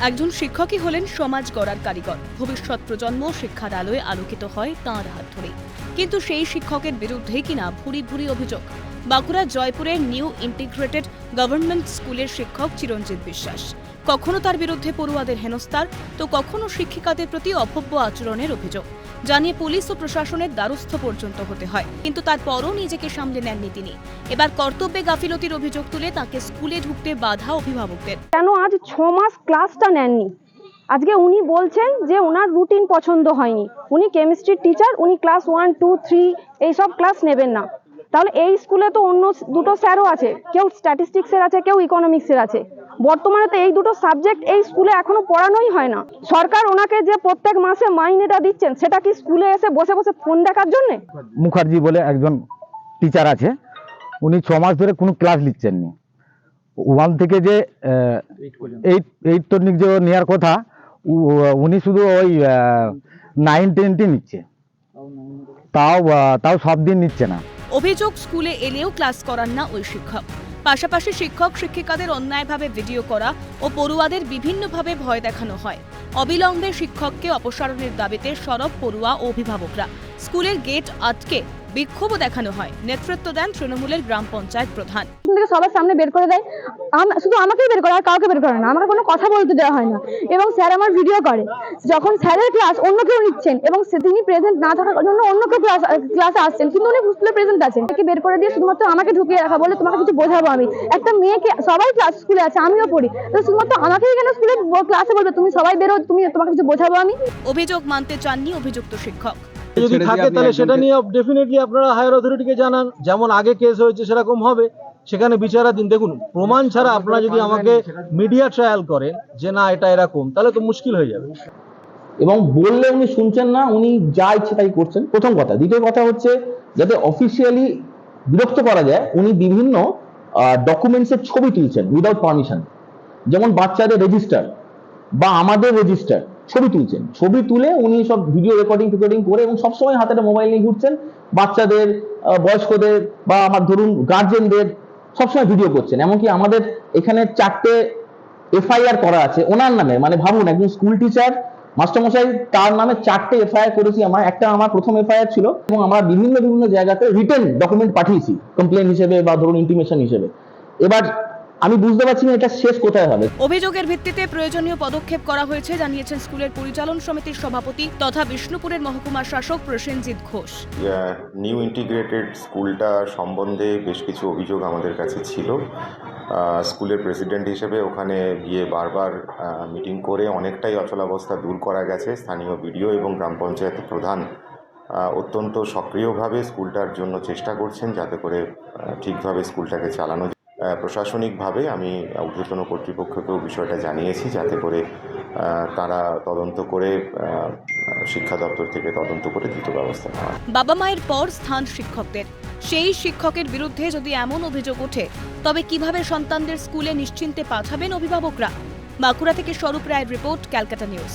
একজন শিক্ষকই হলেন সমাজ গড়ার কারিগর। ভবিষ্যৎ প্রজন্ম শিক্ষার আলোয় আলোকিত হয় তাঁর হাত ধরে কিন্তু সেই শিক্ষকের বিরুদ্ধেই কিনা ভুরি ভুরি অভিযোগ। বাঁকুড়া জয়পুরের নিউ ইন্টিগ্রেটেড গভর্নমেন্ট স্কুলের শিক্ষক চিরঞ্জিত বিশ্বাস। কখনো তার বিরুদ্ধে পড়ুয়াদের হেনস্থার, তো কখনো শিক্ষিকাদের প্রতি অভব্য আচরণের অভিযোগ। জানিয়ে পুলিশ ও প্রশাসনের দ্বারস্থ পর্যন্ত হতে হয়, কিন্তু তারপরও নিজেকে সামলে নেননি তিনি। এবার কর্তব্যে গাফিলতির অভিযোগ তুলে তাকে স্কুলে ঢুকতে বাধা অভিভাবকদের। কেন আজ ছ মাস ক্লাসটা নেননি? আজকে উনি বলছেন যে ওনার রুটিন পছন্দ হয়নি। উনি কেমিস্ট্রির টিচার উনি ক্লাস ওয়ান টু থ্রি এইসব ক্লাস নেবেন না। তাহলে এই স্কুলে তো অন্য দুটো স্যারও আছে। কেউ স্ট্যাটিস্টিক্সের আছে, কেউ ইকোনমিক্সের আছে। বর্তমানে তো এই দুটো সাবজেক্ট এই স্কুলে এখনও পড়ানোই হয় না। সরকার ওনাকে যে প্রত্যেক মাসে মাইনেটা দিচ্ছেন, সেটা কি স্কুলে এসে বসে বসে ফোন দেখার জন্যে? মুখার্জি বলে একজন টিচার আছে। উনি ছ মাস ধরে কোনো ক্লাস নিচ্ছেননি ওয়ান থেকে যে এইট এইট তো যে নেওয়ার কথা উনি শুধু ওই নাইন টেনটি নিচ্ছে। তাও তাও সব দিন নিচ্ছে না। অভিযোগ স্কুলে এলেও ক্লাস করান না ওই শিক্ষক। পাশাপাশি শিক্ষক, শিক্ষিকাদের অন্যায়ভাবে ভিডিও করা ও পড়ুয়াদের বিভিন্নভাবে ভয় দেখানো হয়। অবিলম্বে শিক্ষককে অপসারণের দাবিতে সরব পড়ুয়া অভিভাবকরা। স্কুলের গেট আটকে বিক্ষোভও দেখানো হয়। নেতৃত্ব দেন তৃণমূলের গ্রাম পঞ্চায়েত প্রধান। থেকে সবার সামনে বের করে দেয়। শুধু আমাকেই বের করে আর কাউকে বের করে না। আমাকে কোনো কথা বলতে দেওয়া হয় না। এবং স্যার আমার ভিডিও করে। যখন স্যারের ক্লাস অন্য কেউ নিচ্ছেন এবং সে- তিনি প্রেজেন্ট না থাকার জন্য অন্য কেউ ক্লাস ক্লাসে আসছেন কিন্তু উনি স্কুলে প্রেজেন্ট আছেন। তাকে বের করে দিয়ে শুধুমাত্র আমাকে ঢুকিয়ে রাখা বলে তোমাকে কিছু বোঝাবো আমি। একটা মেয়েকে সবাই ক্লাস স্কুলে আছে আমিও পড়ি। তো শুধুমাত্র আমাকেই কেন স্কুলে ক্লাসে বলবে? তুমি সবাই বেরো তুমি তোমাকে কিছু বোঝাবো আমি। অভিযোগ মানতে চাননি অভিযুক্ত শিক্ষক। যদি থাকে তাহলে সেটা নিয়ে ডেফিনেটলি আপনারা হায়ার অথরিটিকে জানান। যেমন আগে কেস হয়েছে সেরকম হবে। সেখানে বিচারাধীন। দেখুন প্রমাণ ছাড়া আপনারা যদি আমাকে মিডিয়া ট্রায়াল করেন যে না এটা এরকম তাহলে তো মুশকিল হয়ে যাবে। এবং বললে উনি শুনছেন না উনি যা ইচ্ছে তাই করছেন। প্রথম কথা। দ্বিতীয় কথা হচ্ছে যাতে অফিসিয়ালি বিরক্ত করা যায় উনি বিভিন্ন ডকুমেন্টসের ছবি তুলছেন উইদাউট পারমিশন যেমন বাচ্চাদের রেজিস্টার বা আমাদের রেজিস্টার ছবি তুলছেন। ছবি তুলে উনি সব ভিডিও রেকর্ডিং রেকর্ডিং করে এবং সবসময় হাতে মোবাইল নিয়ে ঘুরছেন। বাচ্চাদের বয়স্কদের বা আমার ধরুন গার্জেনদের সবসময় ভিডিও করছেন। এমনকি আমাদের এখানে চারটে এফআইআর করা আছে ওনার নামে। মানে ভাবুন, একজন স্কুল টিচার মাস্টারমশাই, তার নামে চারটে এফআইআর করেছি আমার। একটা আমার প্রথম এফআইআর ছিল এবং আমরা বিভিন্ন বিভিন্ন জায়গাতে রিটেন ডকুমেন্ট পাঠিয়েছি। কমপ্লেন হিসেবে বা ধরুন ইন্টিমেশন হিসেবে। এবার আমি বুঝতে পারছি না এটা শেষ কোথায় হবে। অভিযোগের ভিত্তিতে প্রয়োজনীয় পদক্ষেপ করা হয়েছে জানিয়েছেন স্কুলের পরিচালন সমিতির সভাপতি তথা বিষ্ণুপুরের মহকুমা শাসক প্রসেনজিৎ ঘোষ। নিউ ইন্টিগ্রেটেড স্কুলটা সম্বন্ধে বেশ কিছু অভিযোগ আমাদের কাছে ছিল। স্কুলের প্রেসিডেন্ট হিসেবে ওখানে গিয়ে বারবার মিটিং করে অনেকটাই অচলাবস্থা দূর করা গেছে। স্থানীয় বিডিও এবং গ্রাম পঞ্চায়েত প্রধান অত্যন্ত সক্রিয়ভাবে স্কুলটার জন্য চেষ্টা করছেন যাতে করে ঠিকভাবে স্কুলটাকে চালানো প্রশাসনিকভাবে আমি ঊর্ধ্বতন কর্তৃপক্ষকেও বিষয়টা জানিয়েছি যাতে করে তারা তদন্ত করে শিক্ষা দপ্তর থেকে তদন্ত করে দ্রুত ব্যবস্থা নেওয়া বাবা মায়ের পর স্থান শিক্ষকদের। সেই শিক্ষকের বিরুদ্ধে যদি এমন অভিযোগ ওঠে, তবে কীভাবে সন্তানদের স্কুলে নিশ্চিন্তে পাঠাবেন অভিভাবকরা? বাঁকুড়া থেকে স্বরূপ রায়ের রিপোর্ট, ক্যালকাটা নিউজ।